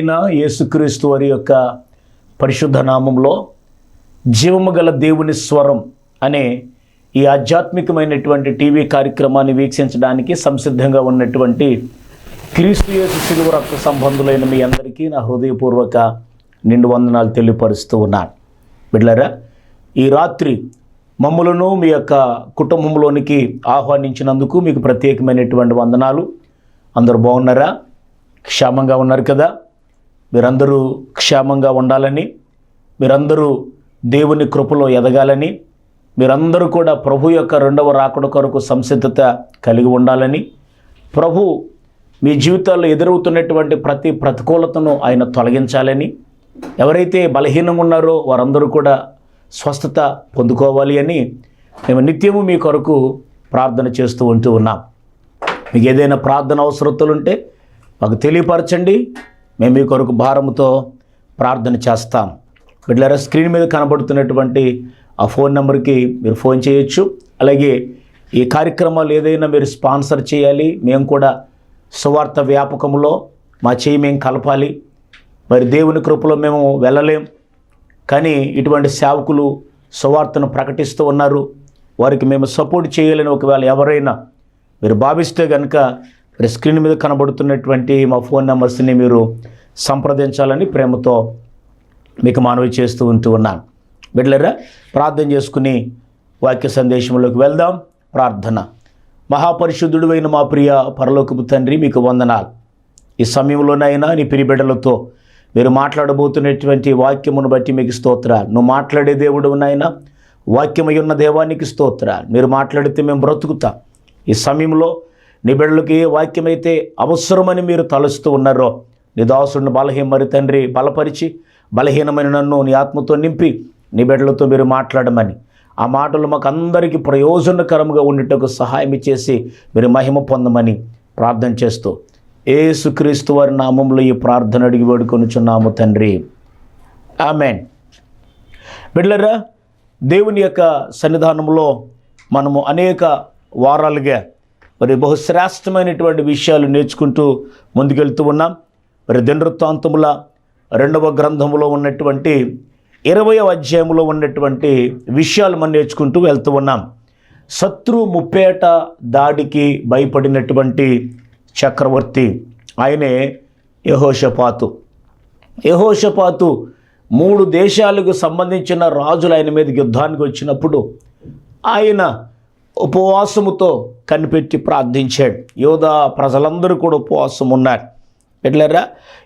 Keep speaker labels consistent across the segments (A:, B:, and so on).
A: మన యేసుక్రీస్తు వారి యొక్క పరిశుద్ధ నామంలో జీవము గల దేవుని స్వరం అనే ఈ ఆధ్యాత్మికమైనటువంటి టీవీ కార్యక్రమాన్ని వీక్షించడానికి సంసిద్ధంగా ఉన్నటువంటి క్రీస్తు యేసు సిలువ రక్త సంబంధులైన మీ అందరికీ నా హృదయపూర్వక నిండు వందనాలు తెలియపరుస్తూ ఉన్నాను. బిడ్లరా ఈ రాత్రి మమ్మలను మీ యొక్క కుటుంబంలోనికి ఆహ్వానించినందుకు మీకు ప్రత్యేకమైనటువంటి వందనాలు. అందరూ బాగున్నారా? క్షేమంగా ఉన్నారు కదా? మీరందరూ క్షేమంగా ఉండాలని మీరందరూ దేవుని కృపలో ఎదగాలని మీరందరూ కూడా ప్రభు యొక్క రెండవ రాకడ కొరకు సంసిద్ధత కలిగి ఉండాలని ప్రభు మీ జీవితాల్లో ఎదురవుతున్నటువంటి ప్రతి ప్రతికూలతను ఆయన తొలగించాలని ఎవరైతే బలహీనంగా ఉన్నారో వారందరూ కూడా స్వస్థత పొందుకోవాలి అని మేము నిత్యము మీ కొరకు ప్రార్థన చేస్తూ ఉంటూ ఉన్నాం. మీకు ఏదైనా ప్రార్థన అవసరతలు ఉంటే మాకు తెలియపరచండి. మేము మీ కొరకు భారముతో ప్రార్థన చేస్తాం. బిడ్డలారా స్క్రీన్ మీద కనబడుతున్నటువంటి ఆ ఫోన్ నెంబర్కి మీరు ఫోన్ చేయొచ్చు. అలాగే ఈ కార్యక్రమాలు ఏదైనా మీరు స్పాన్సర్ చేయాలి మేము కూడా సువార్త వ్యాపకంలో మా చేయి మేము కలపాలి. మరి దేవుని కృపలో మేము వెళ్ళలేం. కానీ ఇటువంటి సేవకులు సువార్తను ప్రకటిస్తూ ఉన్నారు. వారికి మేము సపోర్ట్ చేయాలని ఒకవేళ ఎవరైనా మీరు భావిస్తే కనుక స్క్రీన్ మీద కనబడుతున్నటువంటి మా ఫోన్ నెంబర్స్ని మీరు సంప్రదించాలని ప్రేమతో మీకు మనవి చేస్తూ ఉంటూ ఉన్నాను. బిడ్డలరా ప్రార్థన చేసుకుని వాక్య సందేశంలోకి వెళ్దాం. ప్రార్థన. మహాపరిశుద్ధుడు అయిన మా ప్రియ పరలోకపు తండ్రి మీకు వందనాలు. ఈ సమయంలోనైనా నీ పిరిబిడ్డలతో మీరు మాట్లాడబోతున్నటువంటి వాక్యమును బట్టి మీకు స్తోత్ర నువ్వు మాట్లాడే దేవుడు నాయన వాక్యమై ఉన్న దేవానికి స్తోత్ర మీరు మాట్లాడితే మేము బ్రతుకుతాం. ఈ సమయంలో నీ బిడ్డలకి ఏ వాక్యమైతే అవసరమని మీరు తలుస్తూ ఉన్నారో నీ దాసుడిని బలహీన మరి తండ్రి బలపరిచి బలహీనమైన నన్ను నీ ఆత్మతో నింపి నీ బిడ్డలతో మీరు మాట్లాడమని. ఆ మాటలు మాకు అందరికీ ప్రయోజనకరంగా ఉండేటకు సహాయం చేసి మీరు మహిమ పొందమని ప్రార్థన చేస్తూ ఏసుక్రీస్తు వారి నామంలో ఈ ప్రార్థన అడిగి వేడుకొనుచున్నాము తండ్రి. ఆమెన్. బిడ్లరా దేవుని యొక్క సన్నిధానంలో మనము అనేక వారాలుగా మరి బహుశ్రేష్టమైనటువంటి విషయాలు నేర్చుకుంటూ ముందుకెళ్తూ ఉన్నాం. మరి దినవృత్తాంతముల రెండవ గ్రంథములో ఉన్నటువంటి ఇరవై అధ్యాయంలో ఉన్నటువంటి విషయాలు మనం నేర్చుకుంటూ వెళ్తూ ఉన్నాం. శత్రు ముప్పేట దాడికి భయపడినటువంటి చక్రవర్తి ఆయనే యహోషపాతు. యహోషపాతు మూడు దేశాలకు సంబంధించిన రాజులు ఆయన మీదకి యుద్ధానికి వచ్చినప్పుడు ఆయన ఉపవాసముతో కనిపెట్టి ప్రార్థించాడు. యోధా ప్రజలందరూ కూడా ఉపవాసం ఉన్నారు ఎట్లరా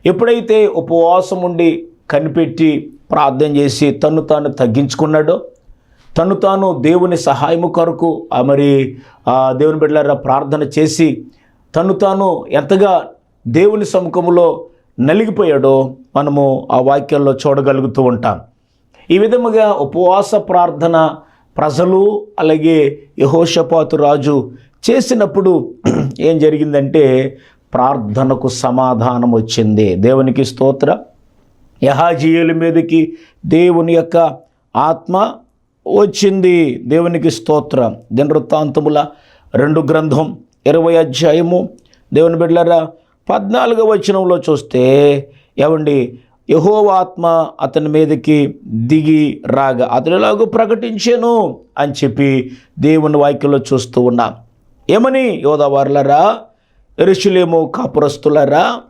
A: ఎప్పుడైతే ఉపవాసం ఉండి కనిపెట్టి ప్రార్థన చేసి తను తాను తగ్గించుకున్నాడో తను తాను దేవుని సహాయము కొరకు ఆ మరి ఆ దేవుని బిడ్డలారా ప్రార్థన చేసి తను తాను ఎంతగా దేవుని సముఖంలో నలిగిపోయాడో మనము ఆ వాక్యాల్లో చూడగలుగుతూ ఉంటాం. ఈ విధముగా ఉపవాస ప్రార్థన ప్రజలు అలాగే యహోషపాతు రాజు చేసినప్పుడు ఏం జరిగిందంటే ప్రార్థనకు సమాధానం వచ్చింది. దేవునికి స్తోత్ర. యహాజీయుల మీదకి దేవుని యొక్క ఆత్మ వచ్చింది. దేవునికి స్తోత్రం. దినవృత్తాంతముల రెండు గ్రంథం ఇరవై అధ్యాయము. దేవుని బిడ్డలరా పద్నాలుగవ వచనంలో చూస్తే ఏమండి యహోవాత్మ అతని మీదకి దిగి రాగా అతను ఎలాగో ప్రకటించాను అని చెప్పి దేవుని వాక్యంలో చూస్తూ ఉన్నాం. ఏమని యోధవారులరా ఋషులేమో కాపురస్తులరా?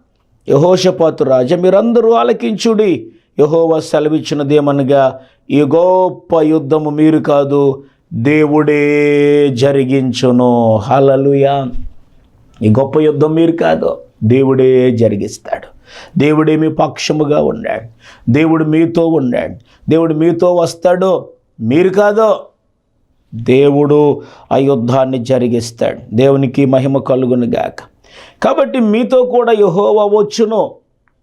A: యహోషపాతు రాజ మీరందరూ ఆలకించుడి. యహోవ సెలవిచ్చినదేమనగా ఈ గొప్ప యుద్ధము మీరు కాదు దేవుడే జరిగించును. హలలుయా ఈ గొప్ప యుద్ధం మీరు కాదు దేవుడే జరిగిస్తాడు. దేవుడే మీ పక్షముగా ఉండాడు దేవుడు మీతో ఉండాడు దేవుడు మీతో వస్తాడు? మీరు కాదో? దేవుడు ఆ యుద్ధాన్ని జరిగిస్తాడు. దేవునికి మహిమ కలుగును గాక. కాబట్టి మీతో కూడా యహోవా వచ్చును.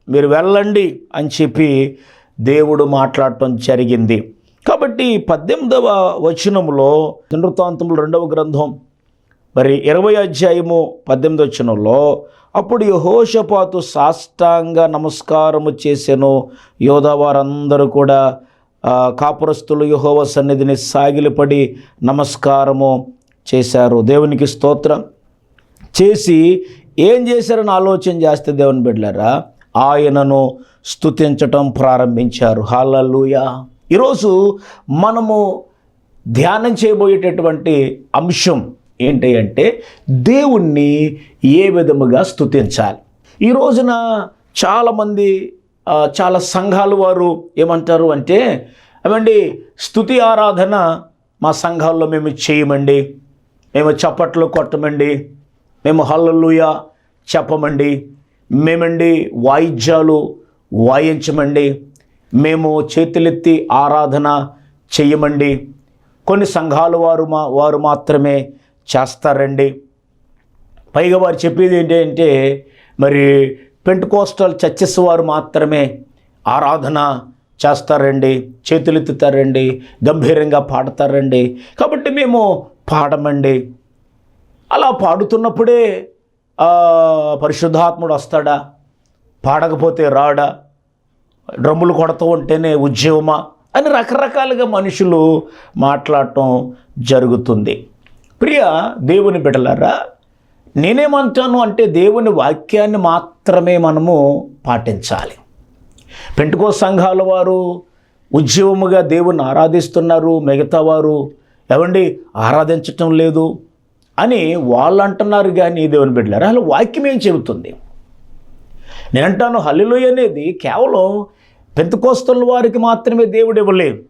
A: మీరు వెళ్ళండి అని చెప్పి దేవుడు మాట్లాడటం జరిగింది. కాబట్టి పద్దెనిమిదవ వచనంలో దినవృత్తాంతములు రెండవ గ్రంథం మరి ఇరవై అధ్యాయము పద్దెనిమిది వచనంలో అప్పుడు యహోషపాతు సాష్టాంగ నమస్కారము చేసెను. యోధవారందరూ కూడా కాపురస్తులు యహోవ సన్నిధిని సాగిలిపడి నమస్కారము చేశారు. దేవునికి స్తోత్రం. చేసి ఏం చేశారని ఆలోచన చేస్తే దేవుని బిడ్డారా ఆయనను స్తుతించటం ప్రారంభించారు. హాలూయా ఈరోజు మనము ధ్యానం చేయబోయేటటువంటి అంశం ఏంటి అంటే దేవుణ్ణి ఏ విధముగా స్థుతించాలి ఈ రోజున చాలామంది చాలా సంఘాలు వారు ఏమంటారు అంటే ఏమండి స్తుతి ఆరాధన మా సంఘాల్లో మేము చేయమండి. మేము చప్పట్లు కొట్టమండి. మేము హల్లలుయ చెప్పమండి. మేమండి వాయిద్యాలు వాయించమండి. మేము చేతులెత్తి ఆరాధన చెయ్యమండి కొన్ని సంఘాలు వారు మా వారు మాత్రమే చేస్తారండి. పైగా వారు చెప్పేది ఏంటంటే మరి పెంటుకోస్టల్ చర్చెస్ వారు మాత్రమే ఆరాధన చేస్తారండి చేతులెత్తుతారండి గంభీరంగా పాడతారండి. కాబట్టి మేము పాడమండి. అలా పాడుతున్నప్పుడే పరిశుద్ధాత్ముడు వస్తాడా? పాడకపోతే రాడా? డ్రమ్ములు కొడుతూ ఉంటేనే ఉద్యోగమా అని రకరకాలుగా మనుషులు మాట్లాడటం జరుగుతుంది. ప్రియ దేవుని బిడలారా నేనేమంటాను అంటే దేవుని వాక్యాన్ని మాత్రమే మనము పాటించాలి. పెంటుకో సంఘాల వారు ఉద్యమముగా దేవుణ్ణి ఆరాధిస్తున్నారు మిగతా వారు ఎవండి ఆరాధించటం లేదు అని వాళ్ళు అంటున్నారు కానీ దేవుని బిడ్డలారా అసలు వాక్యం ఏం చెబుతుంది? నేను అంటాను అనేది కేవలం పెంతకోస్తుల వారికి మాత్రమే దేవుడు ఇవ్వలేదు.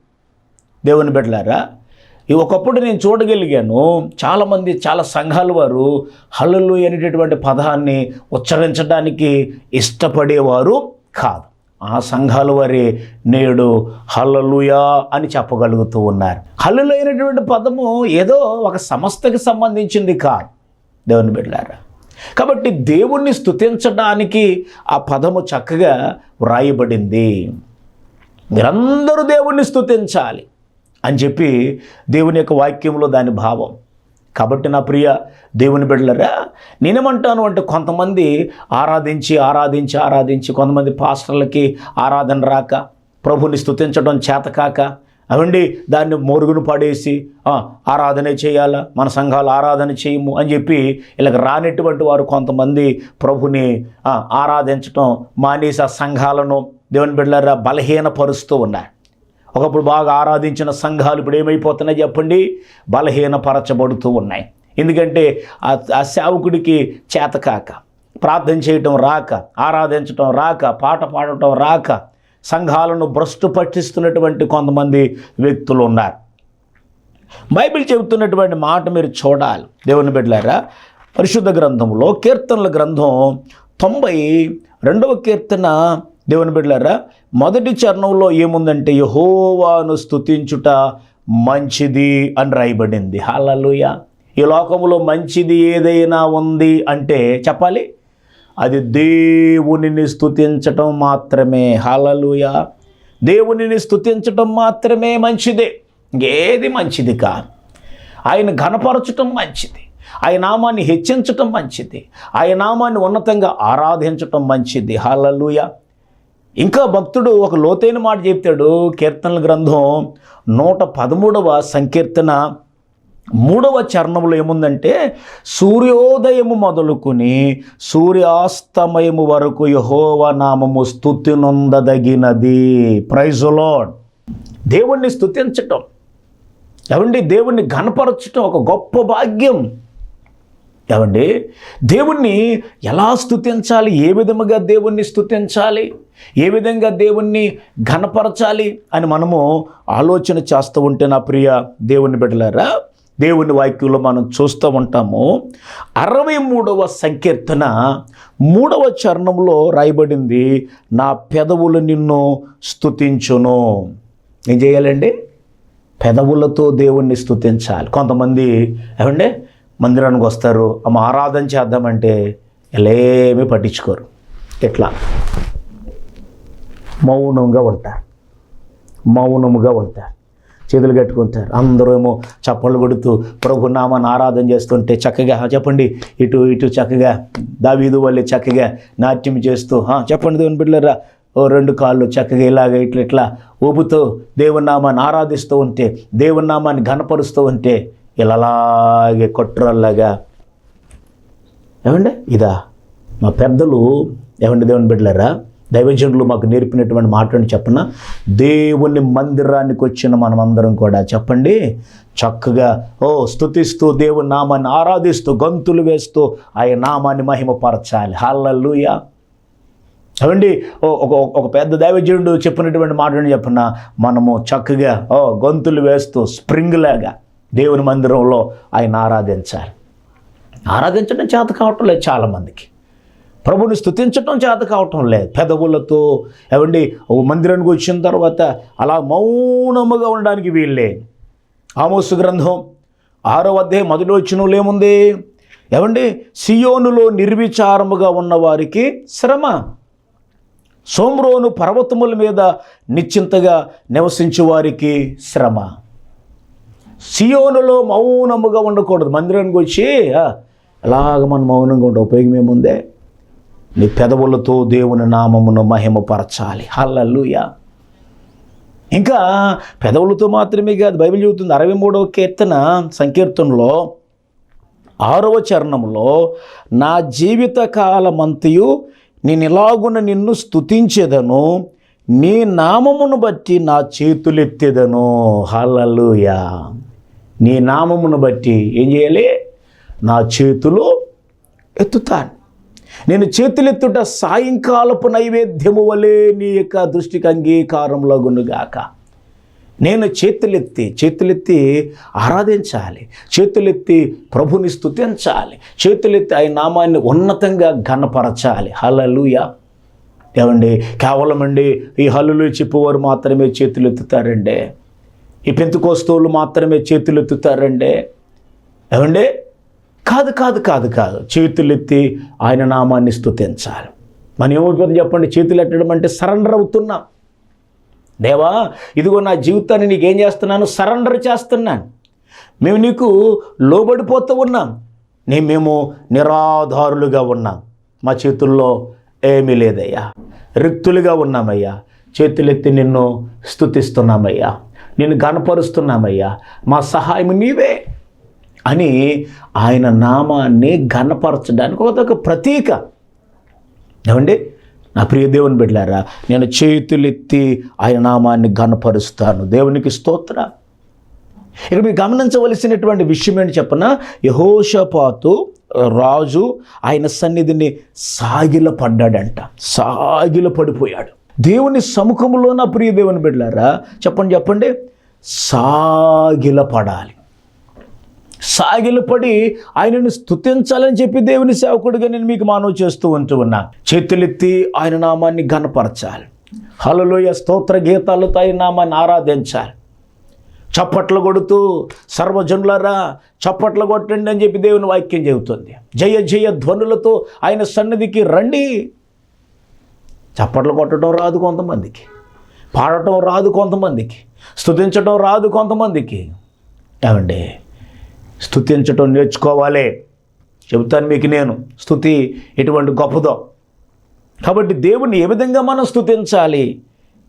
A: దేవుని బిడ్డలారా ఒకప్పుడు నేను చూడగలిగాను చాలామంది చాలా సంఘాల వారు హల్లులు అనేటటువంటి పదాన్ని ఉచ్చరించడానికి ఇష్టపడేవారు కాదు. ఆ సంఘాల వారే నేడు హల్లలుయా అని చెప్పగలుగుతూ ఉన్నారు. హల్లులు అయినటువంటి పదము ఏదో ఒక సంస్థకి సంబంధించింది కాదు. దేవుని బిడ్డారా కాబట్టి దేవుణ్ణి స్తుతించడానికి ఆ పదము చక్కగా వ్రాయబడింది. మీరందరూ దేవుణ్ణి స్థుతించాలి అని చెప్పి దేవుని యొక్క వాక్యంలో దాని భావం. కాబట్టి నా ప్రియ దేవుని బిడ్డలరా నేనేమంటాను అంటే కొంతమంది ఆరాధించి ఆరాధించి ఆరాధించి కొంతమంది పాస్టర్లకి ఆరాధన రాక ప్రభుని స్థుతించడం చేతకాక అవండి దాన్ని మురుగును పడేసి ఆరాధన చేయాలా మన సంఘాలు ఆరాధన చేయము అని చెప్పి ఇలాగ రానటువంటి వారు కొంతమంది ప్రభుని ఆరాధించటం మానేసి ఆ సంఘాలను దేవుని బిడ్డలారా బలహీనపరుస్తూ ఉన్నారు. ఒకప్పుడు బాగా ఆరాధించిన సంఘాలు ఇప్పుడు ఏమైపోతున్నాయి చెప్పండి? బలహీనపరచబడుతూ ఉన్నాయి. ఎందుకంటే ఆ సేవకుడికి చేతకాక ప్రార్థన చేయటం రాక ఆరాధించటం రాక పాట పాడటం రాక సంఘాలను భ్రష్టు పట్టిస్తున్నటువంటి కొంతమంది వ్యక్తులు ఉన్నారు. బైబిల్ చెబుతున్నటువంటి మాట మీరు చూడాలి. దేవుని బిడ్డలారా పరిశుద్ధ గ్రంథంలో కీర్తనల గ్రంథం తొంభై రెండవ కీర్తన దేవుని బిడ్డలారా మొదటి చరణంలో ఏముందంటే యహోవాను స్తుతించుట మంచిది అని రాయబడింది. హాలలుయ ఈ లోకంలో మంచిది ఏదైనా ఉంది అంటే చెప్పాలి? అది దేవునిని స్థుతించటం మాత్రమే. హాలలుయ దేవునిని స్థుతించటం మాత్రమే మంచిదే. ఇంకేది మంచిది కాదు ఆయన ఘనపరచటం మంచిది. ఆయన నామాన్ని హెచ్చించటం మంచిది. ఆయన నామాన్ని ఉన్నతంగా ఆరాధించటం మంచిది. హాలలుయ ఇంకా భక్తుడు ఒక లోతైన మాట చెప్తాడు కీర్తనల గ్రంథం నూట పదమూడవ సంకీర్తన మూడవ చరణంలో ఏముందంటే సూర్యోదయము మొదలుకొని సూర్యాస్తమయము వరకు యహోవ నామము స్థుతి నొందదగినది. ప్రైజులోడ్ దేవుణ్ణి స్థుతించటం ఏమండి? దేవుణ్ణి గనపరచటం ఒక గొప్ప భాగ్యం. ఏమండి? దేవుణ్ణి ఎలా స్థుతించాలి? ఏ విధముగా దేవుణ్ణి స్థుతించాలి? ఏ విధంగా దేవుణ్ణి ఘనపరచాలి అని మనము ఆలోచన చేస్తూ ఉంటే నా ప్రియ దేవుని బిడ్డలారా దేవుని వాక్యంలో మనం చూస్తూ ఉంటాము. అరవై మూడవ సంకీర్తన మూడవ చరణంలో రాయబడింది నా పెదవులు నిన్ను స్థుతించును ఏం చేయాలండి? పెదవులతో దేవుణ్ణి స్థుతించాలి కొంతమంది ఏమండి? మందిరానికి వస్తారు అమ్మ ఆరాధన చేద్దామంటే ఎలేమీ పట్టించుకోరు. ఎట్లా? మౌనంగా ఉంటారు. మౌనముగా ఉంటారు. చేతులు కట్టుకుంటారు. అందరూ ఏమో చప్పళ్ళు కొడుతూ ప్రభు నామాన్ని ఆరాధన చేస్తుంటే చక్కగా చెప్పండి. ఇటు ఇటు చక్కగా దావీదు వల్లే చక్కగా నాట్యం చేస్తూ చెప్పండి దేవుని బిడ్డలరా. ఓ రెండు కాళ్ళు చక్కగా ఇలాగ ఇట్లా ఇట్లా ఊపుతూ దేవునామాన్ని ఆరాధిస్తూ ఉంటే దేవునామాన్ని ఘనపరుస్తూ ఉంటే ఇలాగే కొట్రల్లాగా ఏమండి? ఇదా మా పెద్దలు ఏమండి దేవుని బిడ్డలరా? దైవజనులు మాకు నేర్పినటువంటి మాటని చెప్పిన? దేవుని మందిరానికి వచ్చిన మనమందరం కూడా చెప్పండి. చక్కగా ఓ స్తుతిస్తూ దేవుని నామాన్ని ఆరాధిస్తూ గంతులు వేస్తూ ఆయన నామాన్ని మహిమపరచాలి. హల్లెలూయా. ఏమండి? ఓ ఒక ఒక పెద్ద దైవజనుడు చెప్పినటువంటి మాటని చెప్పిన? మనము చక్కగా ఓ గొంతులు వేస్తూ స్ప్రింగ్ లాగా దేవుని మందిరంలో ఆయన ఆరాధించాలి. ఆరాధించడం చేత కావటం లేదు చాలామందికి. ప్రభుని స్థుతించటం చేత కావటం లేదు. పెదవులతో ఏమండి ఓ మందిరానికి వచ్చిన తర్వాత అలా మౌనముగా ఉండడానికి వీళ్ళే ఆమోసు గ్రంథం ఆరో అధ్యాయం మొదటి వచ్చిన ఏముంది? ఏమండి సియోనులో నిర్విచారముగా ఉన్న వారికి శ్రమ. సోమ్రోను పర్వతముల మీద నిశ్చింతగా నివసించే వారికి శ్రమ. సియోనులో మౌనముగా ఉండకూడదు. మందిరానికి వచ్చి అలాగ మనం మౌనంగా ఉండే ఉపయోగం ఏముందే? నీ పెదవులతో దేవుని నామమును మహిమపరచాలి. హల్లెలూయా. ఇంకా పెదవులతో మాత్రమే కాదు బైబిల్ చెబుతుంది అరవై మూడవ కీర్తన సంకీర్తనలో ఆరవ చరణంలో నా జీవిత కాలమంతయు నేను ఇలాగున నిన్ను స్తుతించేదను నీ నామమును బట్టి నా చేతులెత్తేదను. హల్లెలూయా. నీ నామమును బట్టి ఏం చేయాలి? నా చేతులు ఎత్తుతాను. నేను చేతులెత్తుట సాయంకాలపు నైవేద్యము వలె నీ యొక్క దృష్టికి అంగీకారంలోగునుగాక నేను చేతులెత్తి చేతులెత్తి ఆరాధించాలి. చేతులెత్తి ప్రభుని స్థుతించాలి చేతులెత్తి ఆయన నామాన్ని ఉన్నతంగా ఘనపరచాలి. హలలుయ ఏమండి? కేవలం అండి ఈ హల్లులు చెప్పేవారు మాత్రమే చేతులెత్తుతారండి. ఈ పెంతుకోస్తువులు మాత్రమే చేతులెత్తుతారండి. ఏమండి? కాదు కాదు కాదు కాదు. చేతులెత్తి ఆయన నామాన్ని స్థుతించాలి మనం ఏమవుతుంది చెప్పండి చేతులు ఎట్టడం అంటే సరెండర్ అవుతున్నాం. దేవా ఇదిగో నా జీవితాన్ని నీకేం చేస్తున్నాను? సరెండర్ చేస్తున్నాను. మేము నీకు లోబడిపోతూ ఉన్నాం. నీ మేము నిరాధారులుగా ఉన్నాం. మా చేతుల్లో ఏమీ లేదయ్యా. రిక్తులుగా ఉన్నామయ్యా. చేతులెత్తి నిన్ను స్థుతిస్తున్నామయ్యా నిన్ను గనపరుస్తున్నామయ్యా మా సహాయం నీవే. అని ఆయన నామాన్ని ఘనపరచడానికి ఒక ప్రతీక. ఏమండి? నా ప్రియ దేవుని బిడ్డారా నేను చేతులెత్తి ఆయన నామాన్ని ఘనపరుస్తాను. దేవునికి స్తోత్ర. ఇక్కడ మీరు గమనించవలసినటువంటి విషయం ఏంటి చెప్పన? యహోషపాతు రాజు ఆయన సన్నిధిని సాగిల పడ్డాడంట. సాగిల పడిపోయాడు. దేవుని సముఖంలో నా ప్రియ దేవుని బిడ్డారా చెప్పండి చెప్పండి. సాగిల పడాలి. సాగిలపడి ఆయనను స్తుతించాలని చెప్పి దేవుని సేవకుడిగా నేను మీకు మానవ చేస్తూ ఉంటూ ఉన్నా. చేతులెత్తి ఆయన నామాన్ని ఘనపరచాలి. హలలోయ స్తోత్ర గీతాలతో ఆయన నామాన్ని ఆరాధించాలి. చప్పట్లు కొడుతూ సర్వజనులరా చప్పట్లు కొట్టండి అని చెప్పి దేవుని వాక్యం చెబుతుంది. జయ జయ ధ్వనులతో ఆయన సన్నిధికి రండి. చప్పట్లు కొట్టడం రాదు కొంతమందికి. పాడటం రాదు కొంతమందికి. స్థుతించడం రాదు కొంతమందికి. ఏమండి? స్థుతించటం నేర్చుకోవాలి. చెబుతాను మీకు నేను స్థుతి ఎటువంటి గొప్పదో. కాబట్టి దేవుని ఏ విధంగా మనం స్థుతించాలి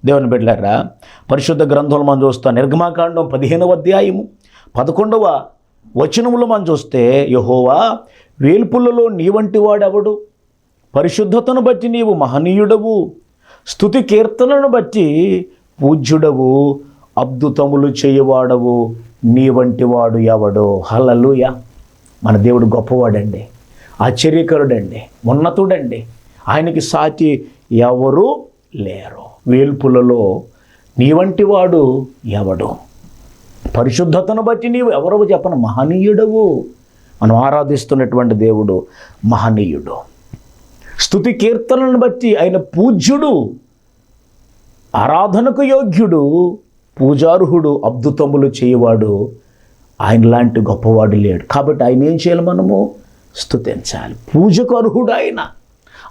A: దేవుని బిడ్డారా పరిశుద్ధ గ్రంథంలో మనం చూస్తాం నిర్గమాకాండం పదిహేనవ అధ్యాయము పదకొండవ వచనములు మనం చూస్తే యహోవా వేల్పులలో నీ వంటి వాడెవడు? పరిశుద్ధతను బట్టి నీవు మహనీయుడవు స్థుతి కీర్తనను బట్టి పూజ్యుడవు అద్భుతములు చేయవాడవు. నీ వంటి వాడు ఎవడు. హల్లలుయ. మన దేవుడు గొప్పవాడండి. ఆశ్చర్యకరుడండి. ఉన్నతుడండి. ఆయనకి సాటి ఎవరు లేరు. వేల్పులలో నీ వంటి వాడు ఎవడు? పరిశుద్ధతను బట్టి నీవు ఎవరో చెప్పను. మహనీయుడవు. మనం ఆరాధిస్తున్నటువంటి దేవుడు మహనీయుడు. స్థుతి కీర్తనలను బట్టి ఆయన పూజ్యుడు ఆరాధనకు యోగ్యుడు పూజార్హుడు అద్భుతములు చేయవాడు ఆయన లాంటి గొప్పవాడు లేడు. కాబట్టి ఆయన ఏం చేయాలి మనము? స్తుతించాలి. పూజకు అర్హుడు ఆయన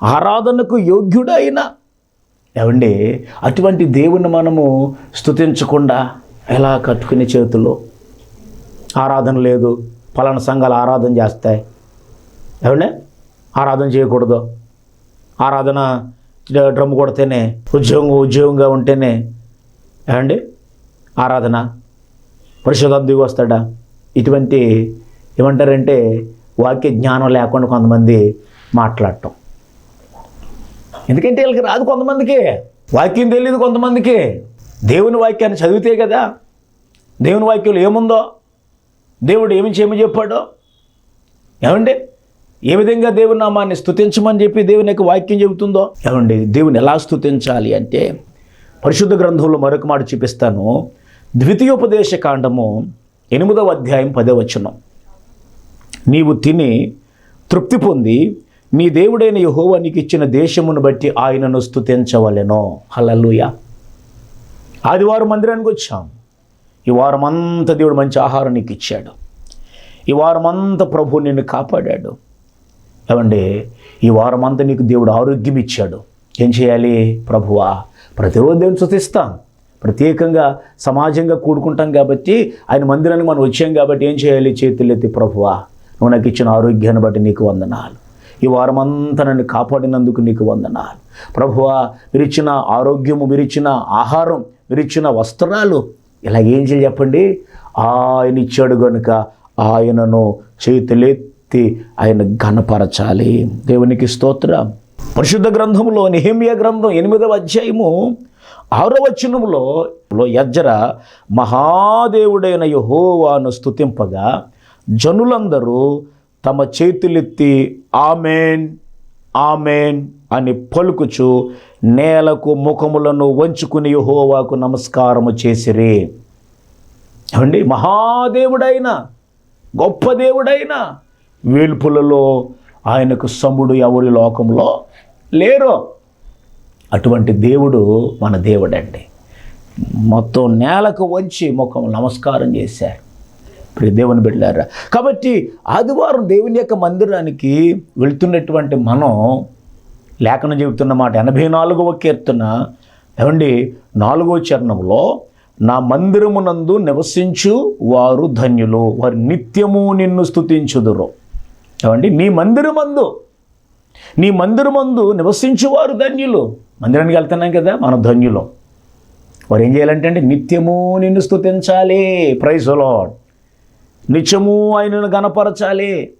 A: ఆరాధనకు యోగ్యుడు ఆయన ఏమండి? అటువంటి దేవుణ్ణి మనము స్తుతించకుండా ఎలా కట్టుకునే చేతుల్లో? ఆరాధన లేదు. పలానా సంఘాలు ఆరాధన చేస్తాయి. ఏమండి? ఆరాధన చేయకూడదు. ఆరాధన డ్రమ్ కొడితేనే ఉద్యోగం ఉద్యోగంగా ఉంటేనే. ఏమండి? ఆరాధన పరిశుద్ధం దిగి వస్తాడా? ఇటువంటి ఏమంటారంటే వాక్య జ్ఞానం లేకుండా కొంతమంది మాట్లాడటం. ఎందుకంటే వీళ్ళకి రాదు కొంతమందికి. వాక్యం తెలియదు కొంతమందికి. దేవుని వాక్యాన్ని చదివితే కదా దేవుని వాక్యంలో ఏముందో దేవుడు ఏమి చేయమని చెప్పాడో? ఏమండి? ఏ విధంగా దేవుని నామాన్ని స్తుతించమని చెప్పి దేవుని యొక్క వాక్యం చెబుతుందో? ఏమండి? దేవుని ఎలా స్థుతించాలి అంటే పరిశుద్ధ గ్రంథంలో మరొక మాట చూపిస్తాను. ద్వితీయోపదేశ కాండము ఎనిమిదవ అధ్యాయం పదవచనం నీవు తిని తృప్తి పొంది నీ దేవుడైన యెహోవా నీకు ఇచ్చిన దేశమును బట్టి ఆయనను స్థుతించవలెనో హలలుయ ఆదివారం మందిరానికి వచ్చాం. ఈ వారం అంతా దేవుడు మంచి ఆహారం నీకు ఇచ్చాడు ఈ వారం అంతా ప్రభు నిన్ను కాపాడాడు. ఏమండి ఈ వారం అంతా నీకు దేవుడు ఆరోగ్యం ఇచ్చాడు. ఏం చేయాలి? ప్రభువా ప్రతిరోజు దేవుని స్తుతిస్తాం. ప్రత్యేకంగా సమాజంగా కూడుకుంటాం కాబట్టి ఆయన మందిరానికి మనం వచ్చాం కాబట్టి ఏం చేయాలి? చేతులెత్తి ప్రభువా నువ్వు నాకు ఇచ్చిన ఆరోగ్యాన్ని బట్టి నీకు వందనాలు. ఈ వారం అంతా నన్ను కాపాడినందుకు నీకు వందనాలు. ప్రభువా మీరిచ్చిన ఆరోగ్యము మీరిచ్చిన ఆహారం మీరిచ్చిన వస్త్రాలు ఇలా ఏం చేయాలి చెప్పండి? ఆయన ఇచ్చాడు కనుక ఆయనను చేతులెత్తి ఆయన ఘనపరచాలి. దేవునికి స్తోత్రం. పరిశుద్ధ గ్రంథంలో నిహిమియా గ్రంథం ఎనిమిదవ అధ్యాయము ఆరో యజ్జర మహాదేవుడైన యహోవాను స్తుతింపగా జనులందరూ తమ చేతులెత్తి ఆమెన్ ఆమెన్ అని పలుకుచు నేలకు ముఖములను వంచుకుని యహోవాకు నమస్కారము చేసిరి. అండి మహాదేవుడైన గొప్ప దేవుడైన వేల్పులలో ఆయనకు సముడు ఎవరి లోకంలో లేరు? అటువంటి దేవుడు మన దేవుడండి. మొత్తం నేలకు వంచి ముఖం నమస్కారం చేశారు ఇప్పుడు దేవుని బిడ్డారా కాబట్టి ఆదివారం దేవుని యొక్క మందిరానికి వెళ్తున్నటువంటి మనం లేఖనం చెబుతున్న మాట ఎనభై నాలుగవ కీర్తన ఏమండి? నాలుగవ చరణంలో నా మందిరమునందు నివసించు వారు ధన్యులు వారు నిత్యము నిన్ను స్థుతించుదురు ఏమండి? నీ మందిరమందు నీ మందిరమందు నివసించువారు ధన్యులు. మందిరానికి వెళ్తున్నాం కదా మనం ధన్యులం. వారు ఏం చేయాలంటే అండి నిత్యము నిన్ను స్థుతించాలి ప్రైజ్ లాడ్ నిత్యము ఆయనను గణపరచాలి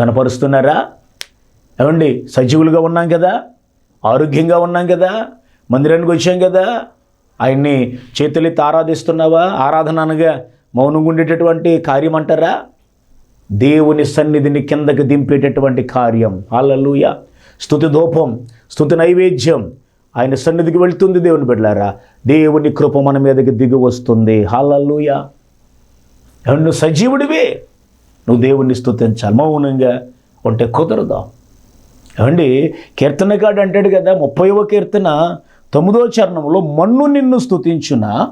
A: గణపరుస్తున్నారా ఏమండి సజీవులుగా ఉన్నాం కదా ఆరోగ్యంగా ఉన్నాం కదా మందిరానికి వచ్చాం కదా ఆయన్ని చేతులెత్తి ఆరాధిస్తున్నావా? ఆరాధన అనగా మౌనంగా ఉండేటటువంటి కార్యం అంటారా? దేవుని సన్నిధిని కిందకి దింపేటటువంటి కార్యం. అల్లలుయా స్థుతి ధూపం స్థుతి నైవేద్యం. ఆయన సన్నిధికి వెళ్తుంది దేవుని బిడ్డలారా. దేవుని కృప మన మీదకి దిగి వస్తుంది. హాలూయ నువ్వు సజీవుడివే. నువ్వు దేవుణ్ణి స్థుతించాలి మౌనంగా ఉంటే కుదరదు. ఏమండి? కీర్తనకాడు అంటాడు కదా ముప్పైవ కీర్తన తొమ్మిదో చరణంలో మన్ను నిన్ను స్థుతించున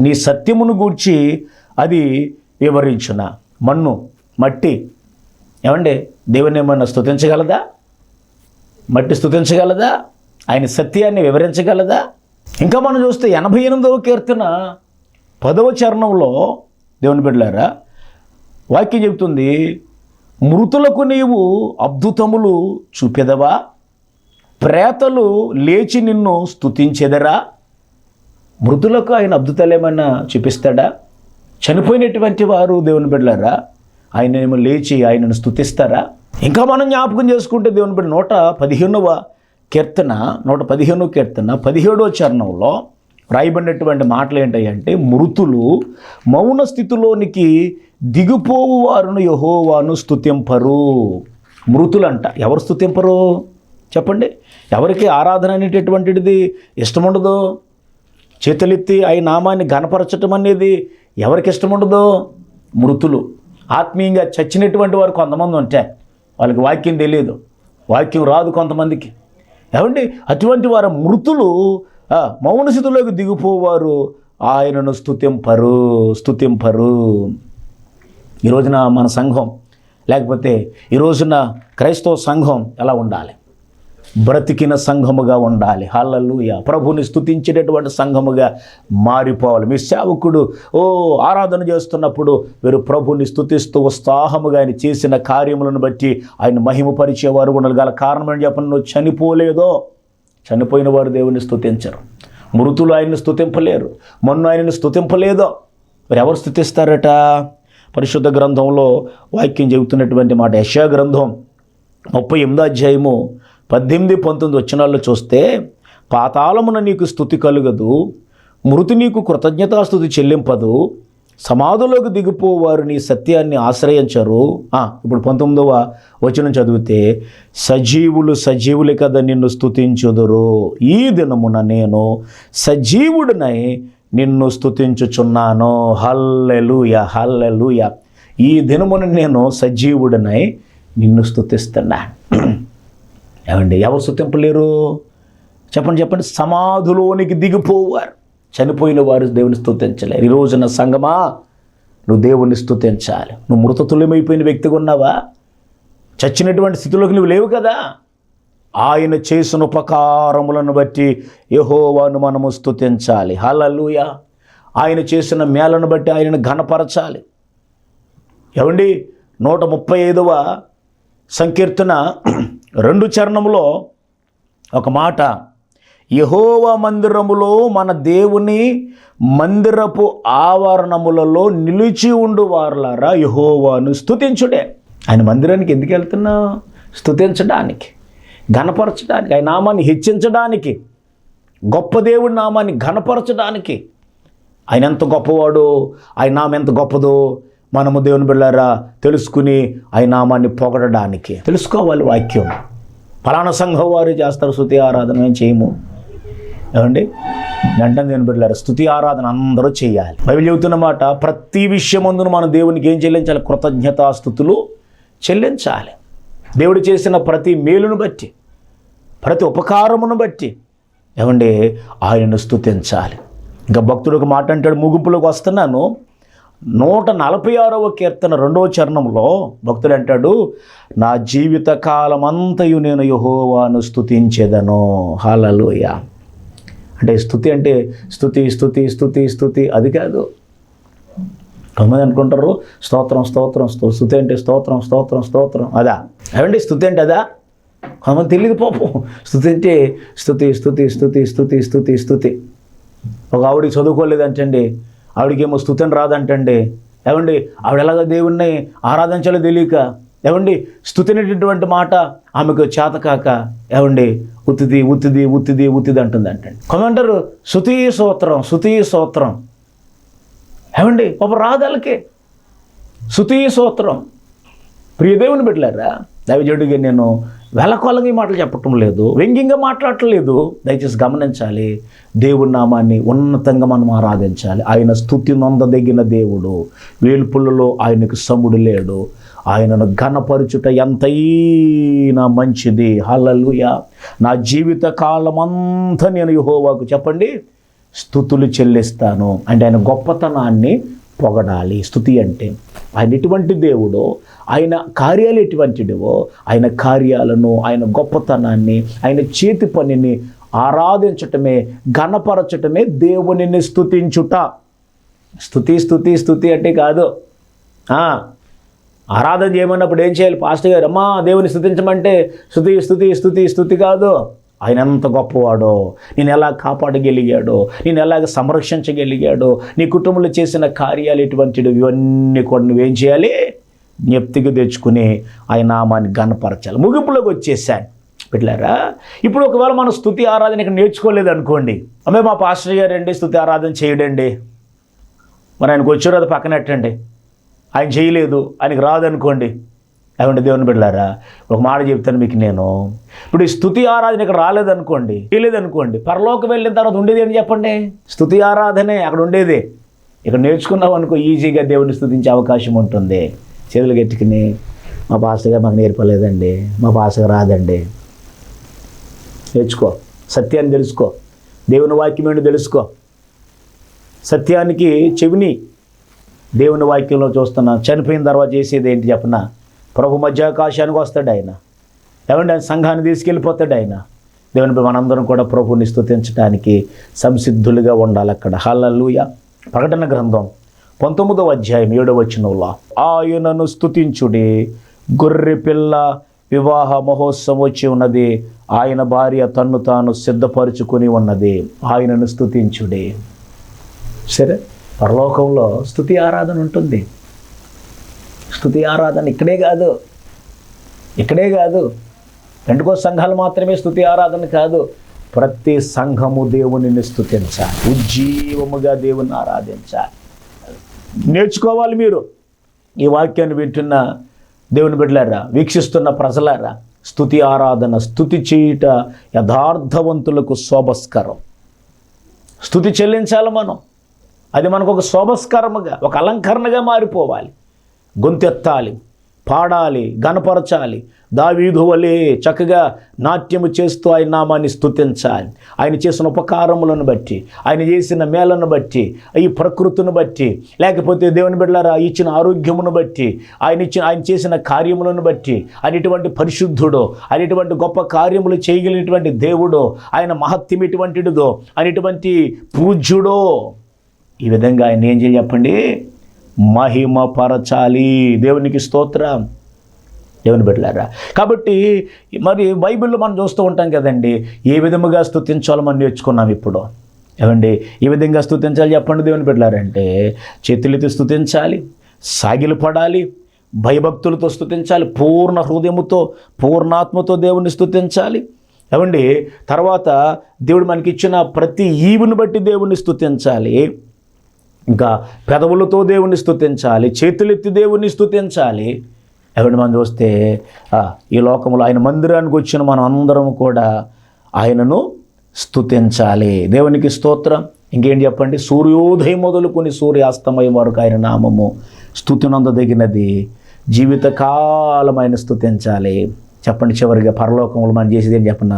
A: నీ సత్యమును గూర్చి అది వివరించున? మన్ను మట్టి. ఏమండి? దేవుని ఏమన్నా స్తుతించగలదా? మట్టి స్థుతించగలదా ఆయన సత్యాన్ని వివరించగలదా? ఇంకా మనం చూస్తే ఎనభై ఎనిమిదవ కీర్తన పదవ చరణంలో దేవుని బిడ్డలారా వాక్యం చెబుతుంది మృతులకు నీవు అద్భుతములు చూపెదవా? ప్రేతలు లేచి నిన్ను స్తుతించెదరా? మృతులకు ఆయన అద్భుతాలు చూపిస్తాడా? చనిపోయినటువంటి వారు దేవుని బిడ్డలారా ఆయన ఏమో లేచి ఆయనను స్తుతిస్తారా? ఇంకా మనం జ్ఞాపకం చేసుకుంటే దేవుని బిడ్డ నూట పదిహేనవ కీర్తన నూట పదిహేనవ కీర్తన పదిహేడవ చరణంలో రాయబడినటువంటి మాటలు ఏంటంటే మృతులు మౌన స్థితిలోనికి దిగిపోవు వారును యహోవాను స్తుతింపరు. మృతులంట. ఎవరు స్థుతింపరు చెప్పండి. ఎవరికి ఆరాధన అనేటటువంటిది ఇష్టం ఉండదు చేతులెత్తి ఆయన నామాన్ని గనపరచటం అనేది ఎవరికి ఇష్టం ఉండదు మృతులు. ఆత్మీయంగా చచ్చినటువంటి వారు కొంతమంది ఉంటారు వాళ్ళకి వాక్యం తెలియదు. వాక్యం రాదు కొంతమందికి. ఏమండి? అటువంటి వారి మృతులు మౌనస్థితిలోకి మౌన స్థితిలోకి దిగిపోవారు. ఆయనను స్థుతింపరు స్తుతింపరు. ఈ రోజున మన సంఘం లేకపోతే ఈ రోజున క్రైస్తవ సంఘం ఎలా ఉండాలి? బ్రతికిన సంఘముగా ఉండాలి. హల్లలుయ. ప్రభుని స్థుతించేటటువంటి సంఘముగా మారిపోవాలి. మీ సేవకుడు ఓ ఆరాధన చేస్తున్నప్పుడు మీరు ప్రభుని స్థుతిస్తూ ఉత్సాహముగా ఆయన చేసిన కార్యములను బట్టి ఆయన మహిమపరిచేవారు ఉండాలి. గల కారణం అని చెప్పండి నువ్వు చనిపోలేదో. చనిపోయిన వారు దేవుని స్థుతించరు మృతులు ఆయన్ని స్థుతింపలేరు మొన్న ఆయనను స్థుతింపలేదో మరి ఎవరు స్థుతిస్తారట పరిశుద్ధ గ్రంథంలో వాక్యం చెబుతున్నటువంటి మాట. యశా గ్రంథం ముప్పై ఎనిమిదో అధ్యాయము పద్దెనిమిది పంతొమ్మిది వచ్చినాల్లో చూస్తే పాతాళమున నీకు స్థుతి కలుగదు మృతి నీకు కృతజ్ఞతాస్థుతి చెల్లింపదు సమాధులోకి దిగిపోవారు నీ సత్యాన్ని ఆశ్రయించరు. ఇప్పుడు పంతొమ్మిదవ వచనం చదివితే సజీవులు సజీవులే కదా నిన్ను స్థుతించుదురు ఈ దినమున నేను సజీవుడినై నిన్ను స్తుతించుచున్నాను. Hallelujah hallelujah. ఈ దినమున నేను సజీవుడినై నిన్ను స్థుతిస్తున్నా ఏమండి ఎవరు స్థుతింపలేరు చెప్పండి చెప్పండి. సమాధిలోనికి దిగిపోవారు. చనిపోయిన వారు దేవుని స్థుతించలేరు. ఈ రోజున సంగమా? నువ్వు దేవుణ్ణి స్థుతించాలి. నువ్వు మృతతుల్యమైపోయిన వ్యక్తిగా ఉన్నావా? చచ్చినటువంటి స్థితిలోకి నువ్వు లేవు కదా. ఆయన చేసిన ఉపకారములను బట్టి యహోవాను మనము స్థుతించాలి. హలలుయ ఆయన చేసిన మేలను బట్టి ఆయనను ఘనపరచాలి. ఏమండి నూట ముప్పై ఐదవ సంకీర్తన రెండు చరణములో ఒక మాట యహోవ మందిరములో మన దేవుని మందిరపు ఆవరణములలో నిలిచి ఉండు వారులారా యహోవాను స్థుతించుడే ఆయన మందిరానికి ఎందుకు వెళ్తున్నావు స్థుతించడానికి ఘనపరచడానికి ఆయన నామాన్ని హెచ్చించడానికి గొప్ప దేవుడి నామాన్ని ఘనపరచడానికి. ఆయన ఎంత గొప్పవాడు ఆయన నామం ఎంత గొప్పదో మనము దేవుని బిళ్ళారా తెలుసుకుని ఆయన నామాన్ని పొగడడానికి తెలుసుకోవాలి వాక్యం. ఫలానా సంఘం వారు చేస్తారు స్థుతి ఆరాధన మేము చేయము? ఏమండి? వెంటనే దేవుని బిళ్ళారా స్థుతి ఆరాధన అందరూ చేయాలి. బైబిల్ చెబుతున్న మాట ప్రతి విషయమందును మనం దేవునికి ఏం చెల్లించాలి? కృతజ్ఞతాస్థుతులు చెల్లించాలి. దేవుడు చేసిన ప్రతి మేలును బట్టి ప్రతి ఉపకారమును బట్టి ఏమండి? ఆయనను స్తుతించాలి ఇంకా భక్తుడు ఒక మాట అంటాడు ముగింపులోకి వస్తున్నాను. నూట నలభై ఆరవ కీర్తన రెండవ చరణంలో భక్తుడు అంటాడు నా జీవిత కాలమంతయు నేను యహోవాను స్థుతించేదను హాలలోయ. అంటే స్థుతి అంటే స్థుతి స్థుతి స్థుతి స్థుతి అది కాదు. కొంతమంది అనుకుంటారు స్తోత్రం స్తోత్రం స్తో స్థుతి అంటే స్తోత్రం స్తోత్రం స్తోత్రం అదా? అవండి స్థుతి అంటే అదా? కొంతమంది తెలియదు పాపం. స్థుతి అంటే స్థుతి స్థుతి స్థుతి స్థుతి స్థుతి స్థుతి ఒక ఆవిడికి చదువుకోలేదంటండి. ఆవిడకేమో స్థుతిని రాదంటండి. ఏమండి? ఆవిడ ఎలాగ దేవుణ్ణి ఆరాధించాలో తెలియక. ఏమండి? స్థుతినేటటువంటి మాట ఆమెకు చేతకాక ఏమండి? ఉత్తిది ఉత్తిది ఉత్తిది ఉత్తిది అంటుంది అంటండి కొంతమంటారు శృతి సూత్రం శృతి సూత్రం. ఏమండి? పాప రాదలకే శృతి సూత్రం. ప్రియదేవుని పెట్టలేరా దైవజుడిగా నేను వెలకొలగి మాటలు చెప్పటం లేదు. వ్యంగ్యంగా మాట్లాడట్లేదు దయచేసి గమనించాలి. దేవుడి నామాన్ని ఉన్నతంగా మనం ఆరాధించాలి. ఆయన స్థుతి నొందదగిన దేవుడు. వేలుపుల్లలో ఆయనకు సముడు లేడు. ఆయనను ఘనపరుచుట ఎంతైనా మంచిది. హలలుయ నా జీవిత కాలమంతా నేను యెహోవాకు చెప్పండి. స్థుతులు చెల్లిస్తాను. అంటే ఆయన గొప్పతనాన్ని పొగడాలి స్థుతి అంటే. ఆయన ఎటువంటి దేవుడో ఆయన కార్యాలు ఎటువంటివో ఆయన కార్యాలను ఆయన గొప్పతనాన్ని ఆయన చేతి పనిని ఆరాధించటమే ఘనపరచటమే దేవునిని స్థుతించుట. స్థుతి స్థుతి స్థుతి అంటే కాదు. ఆరాధన చేయమన్నప్పుడు ఏం చేయాలి? పాస్టర్ గారు అమ్మా దేవుని స్థుతించమంటే స్థుతి స్థుతి స్థుతి స్థుతి కాదు. ఆయన ఎంత గొప్పవాడో నేను ఎలా కాపాడగలిగాడో నేను ఎలాగ సంరక్షించగలిగాడో నీ కుటుంబంలో చేసిన కార్యాలు ఎటువంటివి ఇవన్నీ కూడా నువ్వేం చేయాలి? జ్ఞప్తికి తెచ్చుకుని ఆయన నామాన్ని గనపరచాలి ముగింపులోకి వచ్చేసాను. పెట్టలేరా ఇప్పుడు ఒకవేళ మనం స్థుతి ఆరాధన ఇక్కడ నేర్చుకోలేదు అనుకోండి. అమ్మే మా పాస్టర్ గారండి స్థుతి ఆరాధన చేయడండి. మరి ఆయనకు వచ్చారు అది పక్కనట్టండి ఆయన చేయలేదు ఆయనకి రాదనుకోండి. ఏమంటే దేవుని బిడ్డారా ఒక మాట చెప్తాను మీకు నేను. ఇప్పుడు ఈ స్థుతి ఆరాధన ఇక్కడ రాలేదనుకోండి వెళ్ళేదనుకోండి పరలోకి వెళ్ళిన తర్వాత ఉండేది అని చెప్పండి? స్థుతి ఆరాధనే అక్కడ ఉండేది. ఇక్కడ నేర్చుకున్నావు అనుకో ఈజీగా దేవుని స్థుతించే అవకాశం ఉంటుంది. చేతులు గట్టుకుని మా పాస్టర్గా మాకు నేర్పలేదండి మా పాస్టర్ రాదండి. నేర్చుకో సత్యాన్ని తెలుసుకో దేవుని వాక్యం ఏంటో తెలుసుకో. సత్యానికి చెవిని దేవుని వాక్యంలో చూస్తున్నా చనిపోయిన తర్వాత చేసేది ఏంటి చెప్పనా? ప్రభు మధ్యాకాశానికి వస్తాడు ఆయన. ఏమంటే ఆయన సంఘాన్ని తీసుకెళ్ళిపోతాడు ఆయన. దేవుని మనందరం కూడా ప్రభుని స్థుతించడానికి సంసిద్ధులుగా ఉండాలి అక్కడ. హల్లూయ ప్రకటన గ్రంథం పంతొమ్మిదవ అధ్యాయం ఏడవ వచనంలో ఆయనను స్థుతించుడి గొర్రె పిల్ల వివాహ మహోత్సవం వచ్చి ఉన్నది ఆయన భార్య తన్ను తాను సిద్ధపరుచుకుని ఉన్నది. ఆయనను స్థుతించుడి సరే పరలోకంలో స్థుతి ఆరాధన ఉంటుంది. స్థుతి ఆరాధన ఇక్కడే కాదు. ఇక్కడే కాదు. రెండుకో సంఘాలు మాత్రమే స్థుతి ఆరాధన కాదు. ప్రతి సంఘము దేవునిని స్థుతించాలి. ఉజ్జీవముగా దేవుని ఆరాధించాలి. నేర్చుకోవాలి మీరు. ఈ వాక్యాన్ని వింటున్న దేవుని బిడ్డలారా వీక్షిస్తున్న ప్రజలారా స్థుతి ఆరాధన స్థుతి చేయుట యథార్థవంతులకు శోభస్కరం. స్థుతి చెల్లించాలి మనం. అది మనకు ఒక శోభస్కరముగా ఒక అలంకరణగా మారిపోవాలి. గొంతెత్తాలి పాడాలి గనపరచాలి. దావీదు చక్కగా నాట్యము చేస్తూ ఆయన నామాన్ని స్థుతించాలి ఆయన చేసిన ఉపకారములను బట్టి ఆయన చేసిన మేలను బట్టి ఈ ప్రకృతిని బట్టి లేకపోతే దేవుని బిడ్డలారా ఇచ్చిన ఆరోగ్యమును బట్టి ఆయన ఇచ్చిన ఆయన చేసిన కార్యములను బట్టి ఆయన ఇటువంటి పరిశుద్ధుడో ఆయన ఇటువంటి గొప్ప కార్యములు చేయగలిగినటువంటి దేవుడో ఆయన మహత్యం ఇటువంటిదో ఆయన ఇటువంటి పూజ్యుడో ఈ విధంగా ఆయన ఏం చేయాలి చెప్పండి? మహిమ పరచాలి దేవునికి స్తోత్రం. దేవుని బిడ్డలారా కాబట్టి మరి బైబిల్లో మనం చూస్తూ ఉంటాం కదండి ఏ విధముగా స్తుతించాలో మనం నేర్చుకున్నాం ఇప్పుడు. ఏమండి? ఈ విధంగా స్థుతించాలి చెప్పండి దేవుని బిడ్డలారంటే చేతులతో స్థుతించాలి సాగిలు పడాలి భయభక్తులతో స్థుతించాలి పూర్ణ హృదయముతో పూర్ణాత్మతో దేవుని స్థుతించాలి ఏమండి? తర్వాత దేవుడు మనకిచ్చిన ప్రతి ఈవుని బట్టి దేవుణ్ణి స్థుతించాలి ఇంకా పెదవులతో దేవుణ్ణి స్తుతించాలి చేతులెత్తి దేవుణ్ణి స్థుతించాలి ఎవరి మనం చూస్తే ఈ లోకంలో ఆయన మందిరానికి వచ్చిన మనం అందరం కూడా ఆయనను స్తుతించాలి. దేవునికి స్తోత్రం. ఇంకేం చెప్పండి? సూర్యోదయం మొదలుకొని సూర్యాస్తమయం వరకు ఆయన నామము స్థుతినందదగినది జీవితకాలం ఆయన స్థుతించాలి చెప్పండి చివరిగా పరలోకంలో మనం చేసేది ఏం చెప్పిన?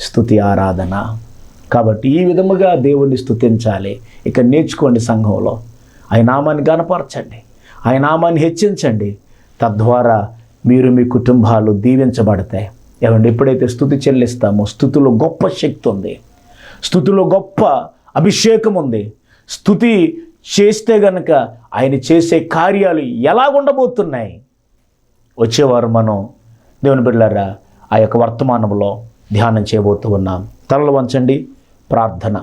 A: స్థుతి ఆరాధన. కాబట్టి ఈ విధముగా దేవుణ్ణి స్థుతించాలి ఇక నేర్చుకోండి సంఘంలో. ఆయన నామాన్ని గనపరచండి ఆయన నామాన్ని హెచ్చించండి. తద్వారా మీరు మీ కుటుంబాలు దీవించబడతాయి. ఏమండి? ఎప్పుడైతే స్థుతి చెల్లిస్తామో స్థుతిలో గొప్ప శక్తి ఉంది. స్థుతిలో గొప్ప అభిషేకం ఉంది. స్థుతి చేస్తే గనక ఆయన చేసే కార్యాలు ఎలా ఉండబోతున్నాయి వచ్చేవారు మనం దేవుని బిడ్డలారా ఆ యొక్క వర్తమానంలో ధ్యానం చేయబోతూ ఉన్నాం. తలలు వంచండి. ప్రార్థన.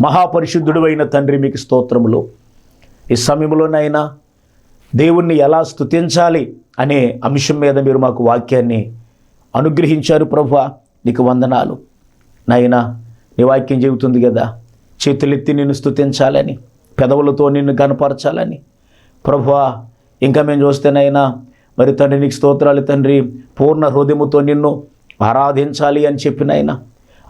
A: మహాపరిశుద్ధుడు అయిన తండ్రి మీకు స్తోత్రములు. ఈ సమయంలోనైనా దేవుణ్ణి ఎలా స్తుతించాలి అనే అంశం మీద మీరు మాకు వాక్యాన్ని అనుగ్రహించారు ప్రభు నీకు వందనాలు. నాయనా నీ వాక్యం చెబుతుంది కదా చేతులెత్తి నిన్ను స్తుతించాలని పెదవులతో నిన్ను కనపరచాలని ప్రభువా ఇంకా మేము చూస్తేనైనా మరి తండ్రి నీకు స్తోత్రాలు తండ్రి పూర్ణ హృదయముతో నిన్ను ఆరాధించాలి అని చెప్పినైనా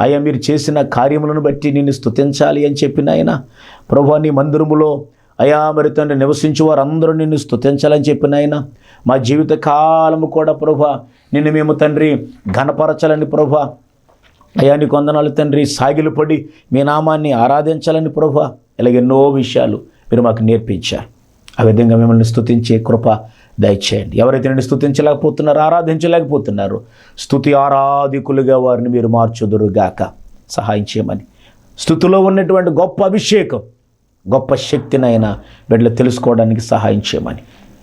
A: అయ్యా మీరు చేసిన కార్యములను బట్టి నిన్ను స్తుతించాలి అని చెప్పినైనా ప్రభు నీ మందిరములో అయా మరి తండ్రి నివసించు వారందరూ నిన్ను స్తుతించాలని ఆయన. మా జీవిత కాలము కూడా ప్రభా నిన్ను మేము తండ్రి ఘనపరచాలని ప్రభా అయ్యా నీ కొందనాలు తండ్రి. సాగిలుపడి మీ నామాన్ని ఆరాధించాలని ప్రభా ఇలాగ ఎన్నో విషయాలు మీరు మాకు నేర్పించారు. ఆ విధంగా మిమ్మల్ని స్తుతించే కృప దయచేయండి. ఎవరైతే నేను స్తుతించలేకపోతున్నారో ఆరాధించలేకపోతున్నారు స్థుతి ఆరాధికులుగా వారిని మీరు మార్చుదురుగాక సహాయం చేయమని. స్థుతిలో ఉన్నటువంటి గొప్ప అభిషేకం గొప్ప శక్తినైనా బిడ్డలు తెలుసుకోవడానికి సహాయం చేయమని.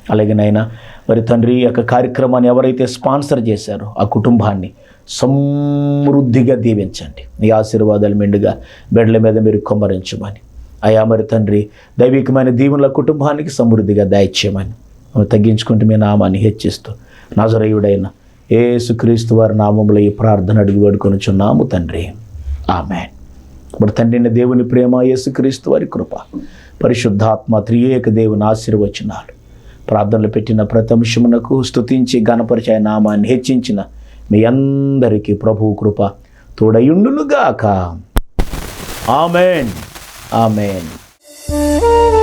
A: అలాగేనైనా మరి తండ్రి యొక్క కార్యక్రమాన్ని ఎవరైతే స్పాన్సర్ చేశారో ఆ కుటుంబాన్ని సమృద్ధిగా దీవించండి. మీ ఆశీర్వాదాలు మెండుగా బిడ్డల మీద మీరు కొమ్మరించమని. అయా మరి తండ్రి దైవికమైన దీవుల కుటుంబానికి సమృద్ధిగా దయచేయమని. తగ్గించుకుంటూ మీ నామాన్ని హెచ్చిస్తూ నజరయుడైన ఏసుక్రీస్తు వారి నామంలో ఈ ప్రార్థన అడిగి వేడుకొనుచున్నాము తండ్రి. ఆమె ఇప్పుడు తండ్రిని దేవుని ప్రేమ యేసుక్రీస్తు వారి కృప పరిశుద్ధాత్మ త్రియేక దేవుని ఆశీర్వచనాలు. ప్రార్థనలు పెట్టిన ప్రతి అంశమునకు స్తుతించి గణపరిచయ నామాన్ని హెచ్చించిన మీ అందరికీ ప్రభువు కృప తోడయుండునుగాక. ఆమెన్. ఆమెన్.